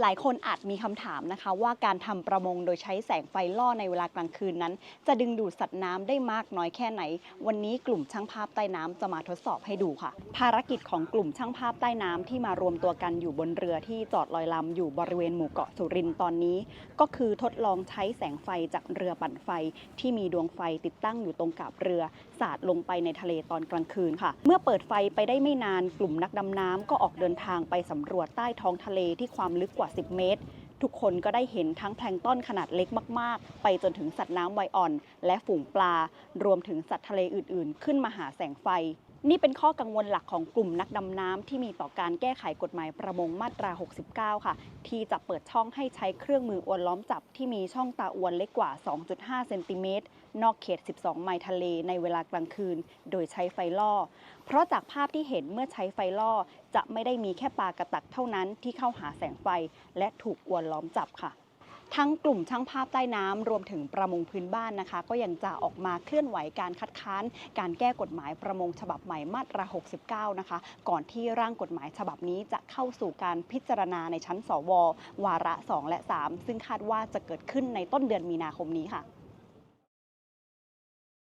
หลายคนอาจมีคำถามนะคะว่าการทำประมงโดยใช้แสงไฟล่อในเวลากลางคืนนั้น จะดึงดูดสัตว์น้ำได้มากน้อยแค่ไหน วันนี้กลุ่มช่างภาพใต้น้ำจะมาทดสอบให้ดูค่ะ ภารกิจของกลุ่มช่างภาพใต้น้ำที่มารวมตัวกันอยู่บนเรือที่จอดลอยลำอยู่บริเวณหมู่เกาะสุรินทร์ตอนนี้ ก็คือทดลองใช้แสงไฟจากเรือปั่นไฟ ที่มีดวงไฟติดตั้งอยู่ตรงกาบเรือสาดลงไปในทะเลตอนกลางคืนค่ะ เมื่อเปิดไฟไปได้ไม่นานกลุ่มนักดำน้ำก็ออกเดินทางไปสำรวจใต้ท้องทะเลที่ความลึกกว่า10 เมตร ทุกคนก็ได้เห็นทั้งแพลงต้นขนาดเล็กมาก ๆ ไปจนถึงสัตว์น้ำไวอ่อน และฝูงปลา รวมถึงสัตว์ทะเลอื่น ๆ ขึ้นมาหาแสงไฟ นี่เป็นข้อกังวลหลักของกลุ่มนักดำน้ำที่มีต่อการแก้ไขกฎหมายประมงมาตรา 69 ค่ะ ที่จะเปิดช่องให้ใช้เครื่องมืออวนล้อมจับที่มีช่องตาอวนเล็กกว่า 2.5 เซนติเมตร นอกเขต 12 ไมล์ทะเลในเวลากลางคืน โดยใช้ไฟล่อ เพราะจากภาพที่เห็นเมื่อใช้ไฟล่อ จะไม่ได้มีแค่ปลากระตักเท่านั้นที่เข้าหาแสงไฟ และถูกอวนล้อมจับค่ะ ทั้งกลุ่มช่างภาพใต้น้ำรวมถึงประมงพื้นบ้านนะคะ ก็ยังจะออกมาเคลื่อนไหวการคัดค้าน การแก้กฎหมายประมงฉบับใหม่มาตรา 69 นะคะ ก่อนที่ร่างกฎหมายฉบับนี้จะเข้าสู่การพิจารณาในชั้นสว วาระ 2 และ 3 ซึ่งคาดว่าจะเกิดขึ้นในต้นเดือนมีนาคมนี้ค่ะ